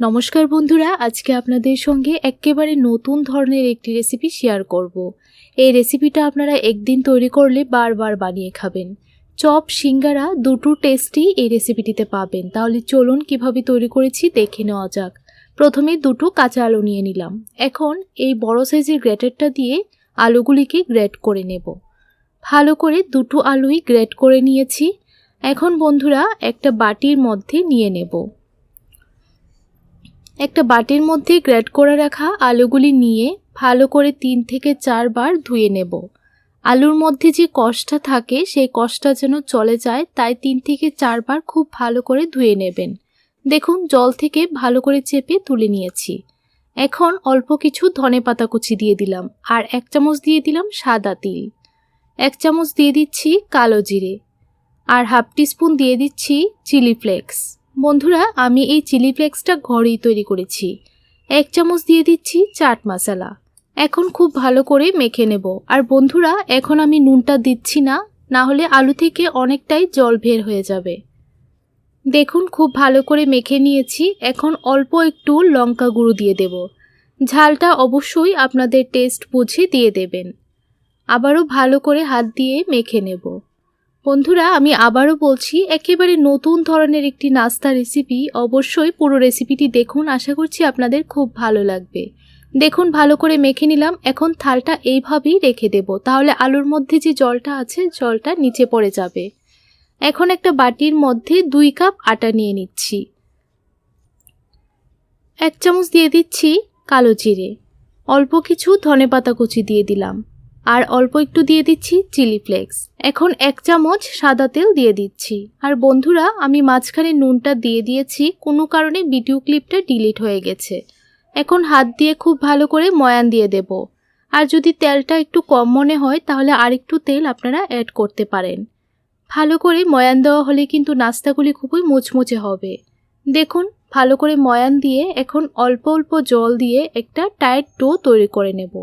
নমস্কার বন্ধুরা, আজকে আপনাদের সঙ্গে একেবারে নতুন ধরনের একটি রেসিপি শেয়ার করব। এই রেসিপিটা আপনারা একদিন তৈরি করলে বারবার বানিয়ে খাবেন। চপ, সিঙ্গারা দুটো টেস্টই এই রেসিপিটিতে পাবেন। তাহলে চলুন কীভাবে তৈরি করেছি দেখে নেওয়া যাক। প্রথমে দুটো কাঁচা আলু নিয়ে নিলাম। এখন এই বড় সাইজের গ্রেটারটা দিয়ে আলুগুলিকে গ্রেট করে নেব। ভালো করে দুটো আলুই গ্রেট করে নিয়েছি। এখন বন্ধুরা, একটা বাটির মধ্যে নিয়ে নেব। একটা বাটির মধ্যে গ্রেট করে রাখা আলুগুলি নিয়ে ভালো করে তিন থেকে চারবার ধুয়ে নেব। আলুর মধ্যে যে কষটা থাকে, সেই কষটা যেন চলে যায়, তাই তিন থেকে চারবার খুব ভালো করে ধুয়ে নেবেন। দেখুন, জল থেকে ভালো করে চেপে তুলে নিয়েছি। এখন অল্প কিছু ধনে পাতা কুচি দিয়ে দিলাম, আর এক চামচ দিয়ে দিলাম সাদা তিল। এক চামচ দিয়ে দিচ্ছি কালো জিরে। আর হাফ টিস্পুন দিয়ে দিচ্ছি চিলি ফ্লেক্স। বন্ধুরা, আমি এই চিলি ফ্লেক্সটা ঘরেই তৈরি করেছি। এক চামচ দিয়ে দিচ্ছি চাট মশলা। এখন খুব ভালো করে মেখে নেব। আর বন্ধুরা, এখন আমি নুনটা দিচ্ছি না না হলে আলু থেকে অনেকটাই জল বের হয়ে যাবে। দেখুন, খুব ভালো করে মেখে নিয়েছি। এখন অল্প একটু লঙ্কা গুঁড়ো দিয়ে দেব। ঝালটা অবশ্যই আপনাদের টেস্ট বুঝে দিয়ে দেবেন। আবারও ভালো করে হাত দিয়ে মেখে নেব। বন্ধুরা, আমি আবারও বলছি, একেবারে নতুন ধরনের একটি নাস্তা রেসিপি অবশ্যই পুরো রেসিপিটি দেখুন। আশা করছি আপনাদের খুব ভালো লাগবে। দেখুন, ভালো করে মেখে নিলাম। এখন থালটা এইভাবেই রেখে দেব। তাহলে আলুর মধ্যে যে জলটা আছে, জলটা নিচে পড়ে যাবে। এখন একটা বাটির মধ্যে দুই কাপ আটা নিয়ে নিচ্ছি। এক চামচ দিয়ে দিচ্ছি কালো জিরে। অল্প কিছু ধনেপাতা কুচি দিয়ে দিলাম। আর অল্প একটু দিয়ে দিচ্ছি চিলি ফ্লেক্স। এখন এক চামচ সাদা তেল দিয়ে দিচ্ছি। আর বন্ধুরা, আমি মাঝখানে নুনটা দিয়ে দিয়েছি, কোনো কারণে ভিডিও ক্লিপটা ডিলিট হয়ে গেছে। এখন হাত দিয়ে খুব ভালো করে ময়ান দিয়ে দেব। আর যদি তেলটা একটু কম মনে হয়, তাহলে আরেকটু তেল আপনারা অ্যাড করতে পারেন। ভালো করে ময়ান দেওয়া হলে কিন্তু নাস্তাগুলি খুবই মুচমুচে হবে। দেখুন, ভালো করে ময়ান দিয়ে এখন অল্প অল্প জল দিয়ে একটা টাইট ডো তৈরি করে নেব।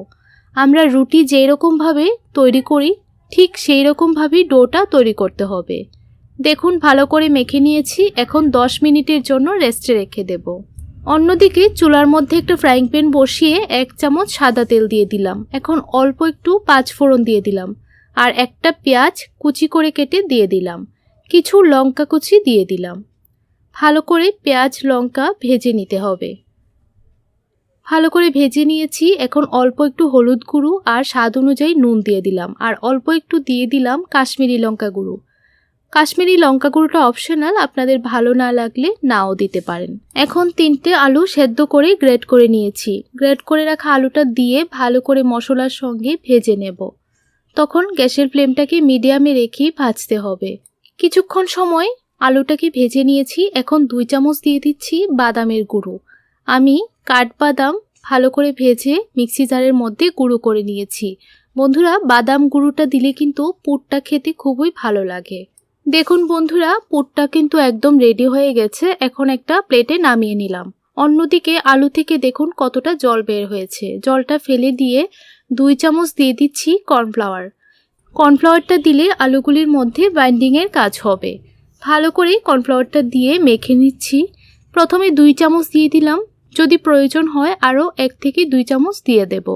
আমরা রুটি যেই রকমভাবে তৈরি করি, ঠিক সেই রকমভাবেই ডোটা তৈরি করতে হবে। দেখুন, ভালো করে মেখে নিয়েছি, এখন 10 মিনিটের জন্য রেস্টে রেখে দেব। অন্যদিকে চুলার মধ্যে একটা ফ্রাইং প্যান বসিয়ে এক চামচ সাদা তেল দিয়ে দিলাম। এখন অল্প একটু পাঁচ ফোড়ন দিয়ে দিলাম আর একটা পেঁয়াজ কুচি করে কেটে দিয়ে দিলাম। কিছু লঙ্কা কুচি দিয়ে দিলাম। ভালো করে পেঁয়াজ, লঙ্কা ভেজে নিতে হবে। ভালো করে ভেজে নিয়েছি। এখন অল্প একটু হলুদ গুঁড়ো আর স্বাদ অনুযায়ী নুন দিয়ে দিলাম। আর অল্প একটু দিয়ে দিলাম কাশ্মীরি লঙ্কা গুঁড়ো। কাশ্মীরি লঙ্কা গুঁড়োটা অপশনাল আপনাদের ভালো না লাগলে নাও দিতে পারেন। এখন তিনটে আলু সেদ্ধ করে গ্রেট করে নিয়েছি। গ্রেট করে রাখা আলুটা দিয়ে ভালো করে মশলার সঙ্গে ভেজে নেব। তখন গ্যাসের ফ্লেমটাকে মিডিয়ামে রেখেই ভাজতে হবে। কিছুক্ষণ সময় আলুটাকে ভেজে নিয়েছি। এখন দুই চামচ দিয়ে দিচ্ছি বাদামের গুঁড়ো। আমি কাঠবাদাম ভালো করে ভেজে মিক্সি জারের মধ্যে গুঁড়ো করে নিয়েছি। বন্ধুরা, বাদাম গুঁড়োটা দিলে কিন্তু পুরটা খেতে খুবই ভালো লাগে। দেখুন বন্ধুরা, পুরটা কিন্তু একদম রেডি হয়ে গেছে। এখন একটা প্লেটে নামিয়ে নিলাম। অন্যদিকে আলু থেকে দেখুন কতটা জল বের হয়েছে। জলটা ফেলে দিয়ে দুই চামচ দিয়ে দিচ্ছি কর্নফ্লাওয়ার কর্নফ্লাওয়ারটা দিলে আলুগুলির মধ্যে বাইন্ডিংয়ের কাজ হবে। ভালো করে কর্নফ্লাওয়ারটা দিয়ে মেখে নিচ্ছি। প্রথমে দুই চামচ দিয়ে দিলাম যদি প্রয়োজন হয় আরও এক থেকে দুই চামচ দিয়ে দেব।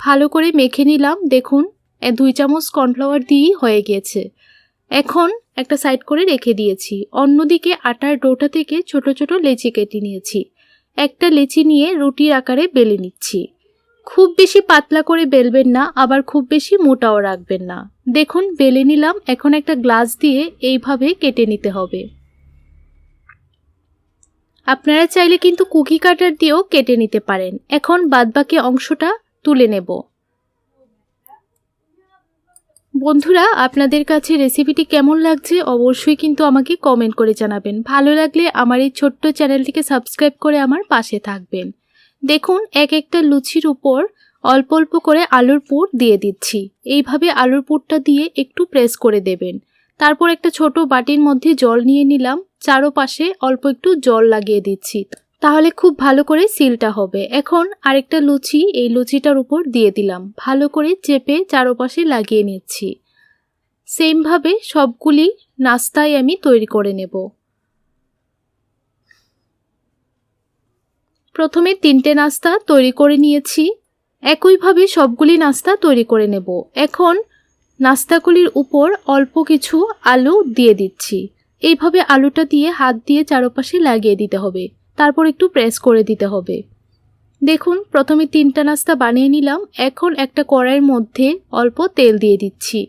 ভালো করে মেখে নিলাম, দেখুন দুই চামচ কর্নফ্লাওয়ার দিয়েই হয়ে গিয়েছে এখন একটা সাইড করে রেখে দিয়েছি। অন্যদিকে আটার ডোটা থেকে ছোট ছোট লেচি কেটে নিয়েছি। একটা লেচি নিয়ে রুটির আকারে বেলে নিচ্ছি। খুব বেশি পাতলা করে বেলবেন না, আবার খুব বেশি মোটাও রাখবেন না। দেখুন, বেলে নিলাম, এখন একটা গ্লাস দিয়ে এইভাবে কেটে নিতে হবে। আপনারা চাইলে কিন্তু কুকি কাটার দিয়েও কেটে নিতে পারেন। এখন বাদবাকি অংশটা তুলে নেব। বন্ধুরা, আপনাদের কাছে রেসিপিটি কেমন লাগছে অবশ্যই কিন্তু আমাকে কমেন্ট করে জানাবেন। ভালো লাগলে আমার এই ছোট্ট চ্যানেলটিকে সাবস্ক্রাইব করে আমার পাশে থাকবেন। দেখুন, এক একটা লুচির উপর অল্প অল্প করে আলুর পুর দিয়ে দিচ্ছি। এইভাবে আলুর পুরটা দিয়ে একটু প্রেস করে দেবেন। তারপর একটা ছোট বাটির মধ্যে জল নিয়ে নিলাম। চারোপাশে অল্প একটু জল লাগিয়ে দিচ্ছি। তাহলে খুব ভালো করে সিলটা হবে। এখন আরেকটা লুচি, এই লুচিটার উপর দিয়ে দিলাম। ভালো করে চেপে চারোপাশে লাগিয়ে নিচ্ছি। সেমভাবে সবগুলি নাস্তায় আমি তৈরি করে নেব। প্রথমে তিনটে নাস্তা তৈরি করে নিয়েছি। একইভাবে সবগুলি নাস্তা তৈরি করে নেব। এখন নাস্তাগুলির উপর অল্প কিছু আলু দিয়ে দিচ্ছি। এইভাবে আলুটা দিয়ে হাত দিয়ে চারপাশে লাগিয়ে দিতে হবে। তারপর একটু প্রেস করে দিতে হবে। দেখুন, প্রথমে তিনটা নাস্তা বানিয়ে নিলাম। এখন একটা কড়াইয়ের মধ্যে অল্প তেল দিয়ে দিচ্ছি।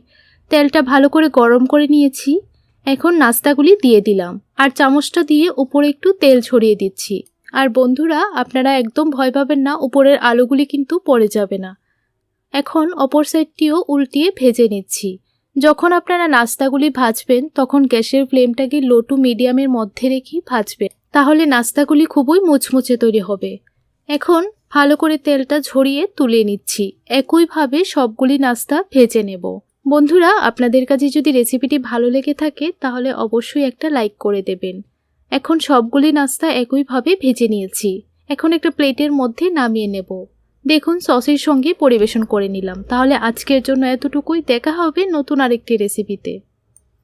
তেলটা ভালো করে গরম করে নিয়েছি। এখন নাস্তাগুলি দিয়ে দিলাম। আর চামচটা দিয়ে উপরে একটু তেল ছড়িয়ে দিচ্ছি। আর বন্ধুরা, আপনারা একদম ভয় পাবেন না, উপরের আলুগুলি কিন্তু পড়ে যাবে না। এখন অপর সাইডটিও উল্টিয়ে ভেজে নিচ্ছি। যখন আপনারা নাস্তাগুলি ভাজবেন, তখন গ্যাসের ফ্লেমটাকে লো টু মিডিয়ামের মধ্যে রেখেই ভাজবেন। তাহলে নাস্তাগুলি খুবই মুচমুচে তৈরি হবে। এখন ভালো করে তেলটা ঝরিয়ে তুলে নিচ্ছি। একইভাবে সবগুলি নাস্তা ভেজে নেব। বন্ধুরা, আপনাদের কাছে যদি রেসিপিটি ভালো লেগে থাকে, তাহলে অবশ্যই একটা লাইক করে দেবেন। এখন সবগুলি নাস্তা একইভাবে ভেজে নিয়েছি। এখন একটা প্লেটের মধ্যে নামিয়ে নেব। দেখুন, সসের সঙ্গে পরিবেশন করে নিলাম। তাহলে আজকের জন্য এতটুকুই। দেখা হবে নতুন আরেকটি রেসিপিতে